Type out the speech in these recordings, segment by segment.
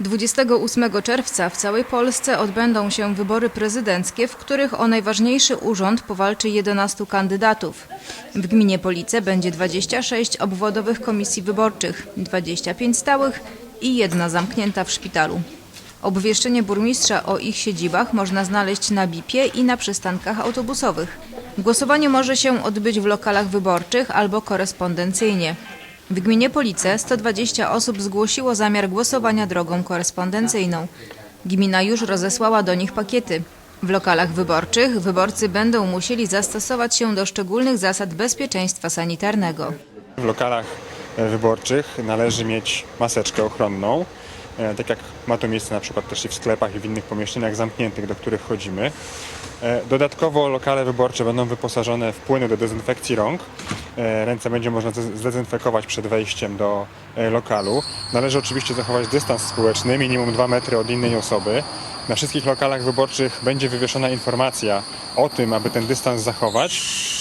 28 czerwca w całej Polsce odbędą się wybory prezydenckie, w których o najważniejszy urząd powalczy 11 kandydatów. W gminie Police będzie 26 obwodowych komisji wyborczych, 25 stałych i jedna zamknięta w szpitalu. Obwieszczenie burmistrza o ich siedzibach można znaleźć na BIP-ie i na przystankach autobusowych. Głosowanie może się odbyć w lokalach wyborczych albo korespondencyjnie. W gminie Police 120 osób zgłosiło zamiar głosowania drogą korespondencyjną. Gmina już rozesłała do nich pakiety. W lokalach wyborczych wyborcy będą musieli zastosować się do szczególnych zasad bezpieczeństwa sanitarnego. W lokalach wyborczych należy mieć maseczkę ochronną, tak jak ma to miejsce na przykład też i w sklepach i w innych pomieszczeniach zamkniętych, do których chodzimy. E, Dodatkowo lokale wyborcze będą wyposażone w płyny do dezynfekcji rąk. E, Ręce będzie można zde- zdezynfekować przed wejściem do e, lokalu. Należy oczywiście zachować dystans społeczny, minimum 2 metry od innej osoby. Na wszystkich lokalach wyborczych będzie wywieszona informacja o tym, aby ten dystans zachować, e,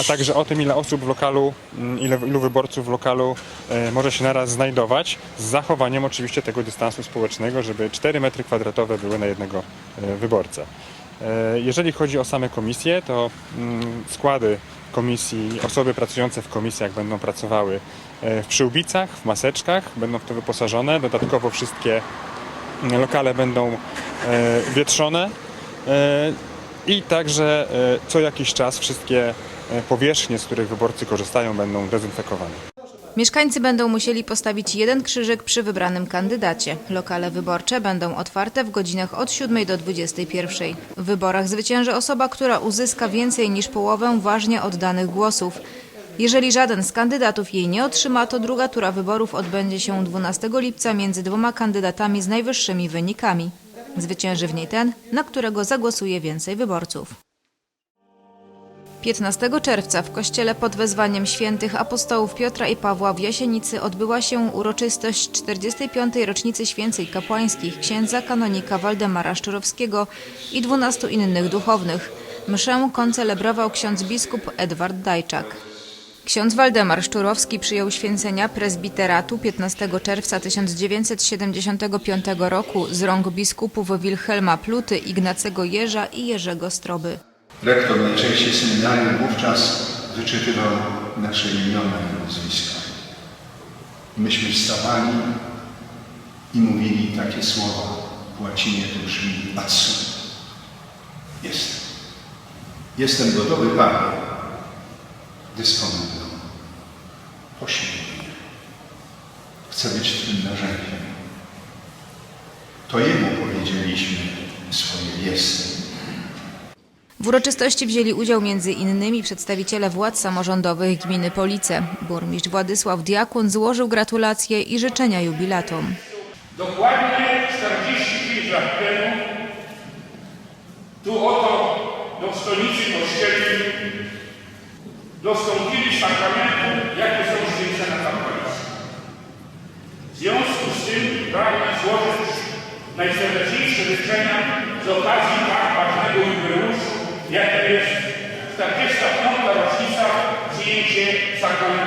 a także o tym, ile osób w lokalu, mm, ile, ilu wyborców w lokalu e, może się naraz znajdować, z zachowaniem oczywiście tego dystansu społecznego, żeby 4 metry kwadratowe były na jednego e, wyborcę. E, Jeżeli chodzi o same komisje, to mm, składy komisji, osoby pracujące w komisjach będą pracowały e, w przyłbicach, w maseczkach, będą w to wyposażone. Dodatkowo wszystkie lokale będą e, wietrzone e, i także e, co jakiś czas wszystkie e, powierzchnie, z których wyborcy korzystają, będą dezynfekowane. Mieszkańcy będą musieli postawić jeden krzyżyk przy wybranym kandydacie. Lokale wyborcze będą otwarte w godzinach od 7 do 21. W wyborach zwycięży osoba, która uzyska więcej niż połowę ważnie oddanych głosów. Jeżeli żaden z kandydatów jej nie otrzyma, to druga tura wyborów odbędzie się 12 lipca między dwoma kandydatami z najwyższymi wynikami. Zwycięży w niej ten, na którego zagłosuje więcej wyborców. 15 czerwca w kościele pod wezwaniem świętych apostołów Piotra i Pawła w Jasienicy odbyła się uroczystość 45. rocznicy święceń kapłańskich księdza kanonika Waldemara Szczurowskiego i 12 innych duchownych. Mszę koncelebrował ksiądz biskup Edward Dajczak. Ksiądz Waldemar Szczurowski przyjął święcenia prezbiteratu 15 czerwca 1975 roku z rąk biskupów Wilhelma Pluty, Ignacego Jerza i Jerzego Stroby. Rektor najczęściej seminarium wówczas wyczytywał nasze imiona i nazwiska. Myśmy wstawali i mówili takie słowa. W łacinie to brzmi atsum. Jestem. Jestem gotowy, Panie. Dysponuj mną. Pośmiej mnie. Chcę być Twym narzędziem. To Jemu powiedzieliśmy swoje jestem. W uroczystości wzięli udział między innymi przedstawiciele władz samorządowych gminy Police. Burmistrz Władysław Diakun złożył gratulacje i życzenia jubilatom. Dokładnie 45 lat temu tu oto do stolicy kościelnej dostąpili sakramentu, jakie są święcenia kapłańskie. W związku z tym pragnę złożyć najserdeczniejsze życzenia z okazji tak ważnego jubileuszu, jakim jest 45. rocznica przyjęcie sakramentu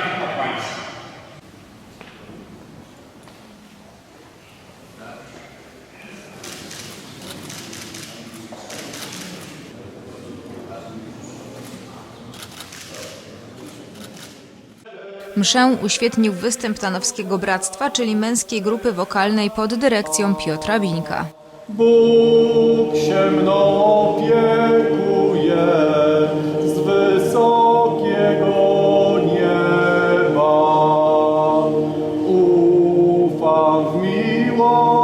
Mszę uświetnił występ Tanowskiego Bractwa, czyli męskiej grupy wokalnej pod dyrekcją Piotra Bińka. Bóg się mną opiekuje z wysokiego nieba. Ufam w miłosierdziu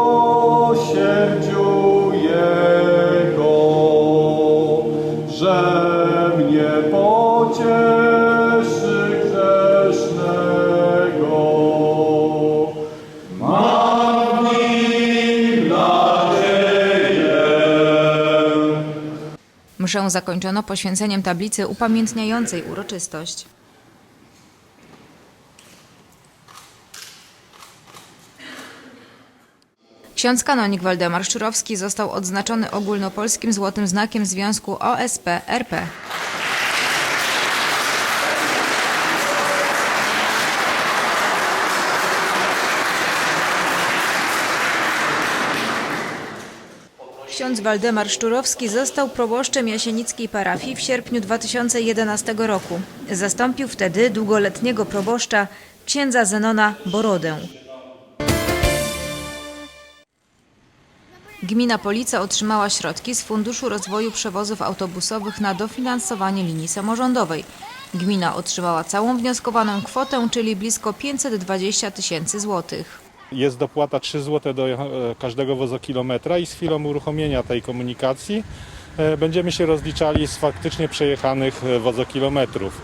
Mszę zakończono poświęceniem tablicy upamiętniającej uroczystość. Ksiądz kanonik Waldemar Szczurowski został odznaczony ogólnopolskim Złotym Znakiem Związku OSP RP. Ksiądz Waldemar Szczurowski został proboszczem jasienickiej parafii w sierpniu 2011 roku. Zastąpił wtedy długoletniego proboszcza księdza Zenona Borodę. Gmina Police otrzymała środki z Funduszu Rozwoju Przewozów Autobusowych na dofinansowanie linii samorządowej. Gmina otrzymała całą wnioskowaną kwotę, czyli blisko 520 tysięcy złotych. Jest dopłata 3 zł do e, każdego wozokilometra i z chwilą uruchomienia tej komunikacji e, będziemy się rozliczali z faktycznie przejechanych e, wozokilometrów.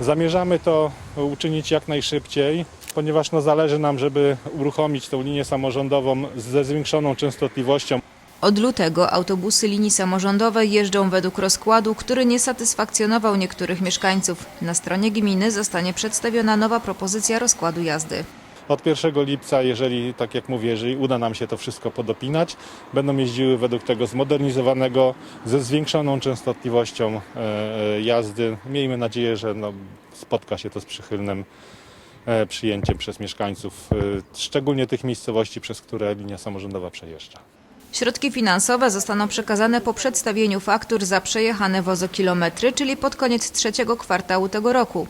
Zamierzamy to uczynić jak najszybciej, ponieważ no zależy nam, żeby uruchomić tą linię samorządową ze zwiększoną częstotliwością. Od lutego autobusy linii samorządowej jeżdżą według rozkładu, który nie satysfakcjonował niektórych mieszkańców. Na stronie gminy zostanie przedstawiona nowa propozycja rozkładu jazdy. Od 1 lipca, jeżeli, tak jak mówię, jeżeli uda nam się to wszystko podopinać, będą jeździły według tego zmodernizowanego, ze zwiększoną częstotliwością e, e, jazdy. Miejmy nadzieję, że no, spotka się to z przychylnym e, przyjęciem przez mieszkańców, szczególnie tych miejscowości, przez które linia samorządowa przejeżdża. Środki finansowe zostaną przekazane po przedstawieniu faktur za przejechane wozokilometry, czyli pod koniec trzeciego kwartału tego roku.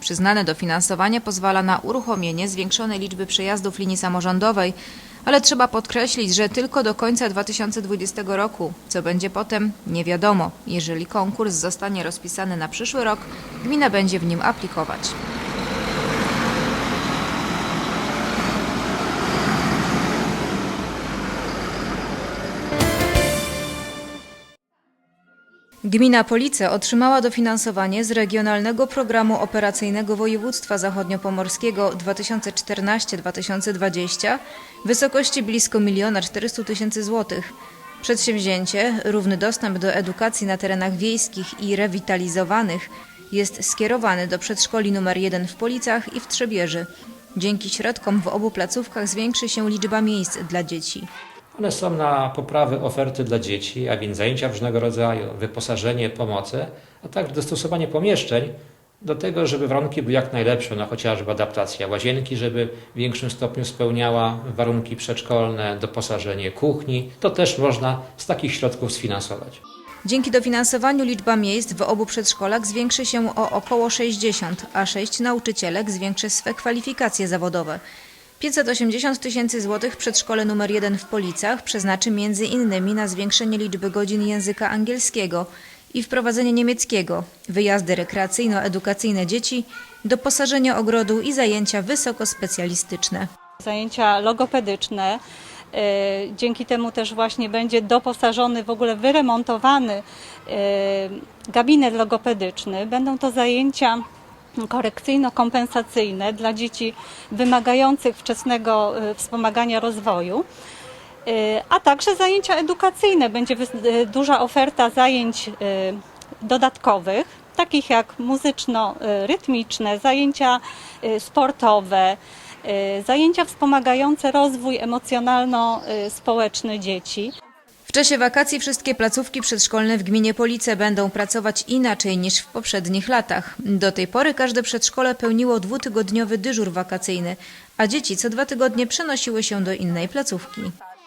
Przyznane dofinansowanie pozwala na uruchomienie zwiększonej liczby przejazdów linii samorządowej, ale trzeba podkreślić, że tylko do końca 2020 roku. Co będzie potem, nie wiadomo. Jeżeli konkurs zostanie rozpisany na przyszły rok, gmina będzie w nim aplikować. Gmina Police otrzymała dofinansowanie z Regionalnego Programu Operacyjnego Województwa Zachodniopomorskiego 2014-2020 w wysokości blisko 1 400 tysięcy złotych. Przedsięwzięcie Równy dostęp do edukacji na terenach wiejskich i rewitalizowanych jest skierowany do przedszkoli nr 1 w Policach i w Trzebieży. Dzięki środkom w obu placówkach zwiększy się liczba miejsc dla dzieci. One są na poprawę oferty dla dzieci, a więc zajęcia różnego rodzaju, wyposażenie, pomocy, a także dostosowanie pomieszczeń do tego, żeby warunki były jak najlepsze, no chociażby adaptacja łazienki, żeby w większym stopniu spełniała warunki przedszkolne, doposażenie kuchni. To też można z takich środków sfinansować. Dzięki dofinansowaniu liczba miejsc w obu przedszkolach zwiększy się o około 60, a 6 nauczycielek zwiększy swe kwalifikacje zawodowe. 580 tysięcy złotych przedszkole nr 1 w Policach przeznaczy między innymi na zwiększenie liczby godzin języka angielskiego i wprowadzenie niemieckiego, wyjazdy rekreacyjno-edukacyjne dzieci, doposażenie ogrodu i zajęcia wysokospecjalistyczne. zajęcia logopedyczne. E, Dzięki temu też właśnie będzie doposażony, w ogóle wyremontowany e, gabinet logopedyczny. Będą to zajęcia korekcyjno-kompensacyjne dla dzieci wymagających wczesnego e, wspomagania rozwoju. E, A także zajęcia edukacyjne. Będzie e, duża oferta zajęć dodatkowych, takich jak muzyczno-rytmiczne, zajęcia sportowe, zajęcia wspomagające rozwój emocjonalno-społeczny dzieci. W czasie wakacji wszystkie placówki przedszkolne w gminie Police będą pracować inaczej niż w poprzednich latach. Do tej pory każde przedszkole pełniło dwutygodniowy dyżur wakacyjny, a dzieci co dwa tygodnie przenosiły się do innej placówki.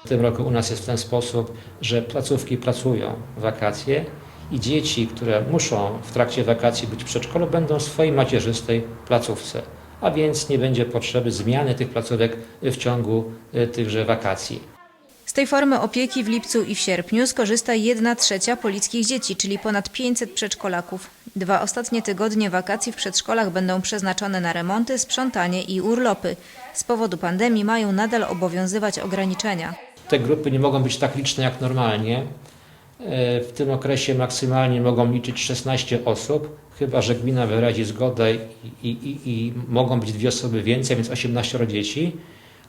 W tym roku u nas jest w ten sposób, że placówki pracują wakacje i dzieci, które muszą w trakcie wakacji być w przedszkolu, będą w swojej macierzystej placówce. A więc nie będzie potrzeby zmiany tych placówek w ciągu e, tychże wakacji. Z tej formy opieki w lipcu i w sierpniu skorzysta 1 trzecia polickich dzieci, czyli ponad 500 przedszkolaków. Dwa ostatnie tygodnie wakacji w przedszkolach będą przeznaczone na remonty, sprzątanie i urlopy. Z powodu pandemii mają nadal obowiązywać ograniczenia. Te grupy nie mogą być tak liczne jak normalnie. E, W tym okresie maksymalnie mogą liczyć 16 osób, chyba że gmina wyrazi zgodę i, i, i, mogą być dwie osoby więcej, więc 18 dzieci,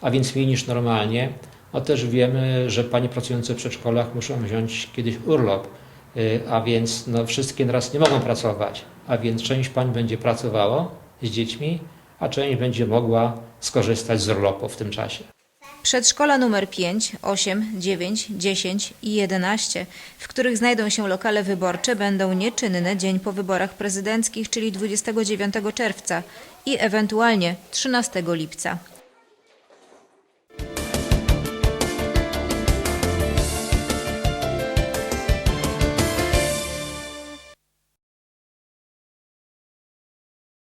a więc mniej niż normalnie. A też wiemy, że panie pracujące w przedszkolach muszą wziąć kiedyś urlop, e, a więc no, wszystkie naraz nie mogą pracować, a więc część pań będzie pracowało z dziećmi, a część będzie mogła skorzystać z urlopu w tym czasie. Przedszkola numer 5, 8, 9, 10 i 11, w których znajdą się lokale wyborcze, będą nieczynne dzień po wyborach prezydenckich, czyli 29 czerwca i ewentualnie 13 lipca.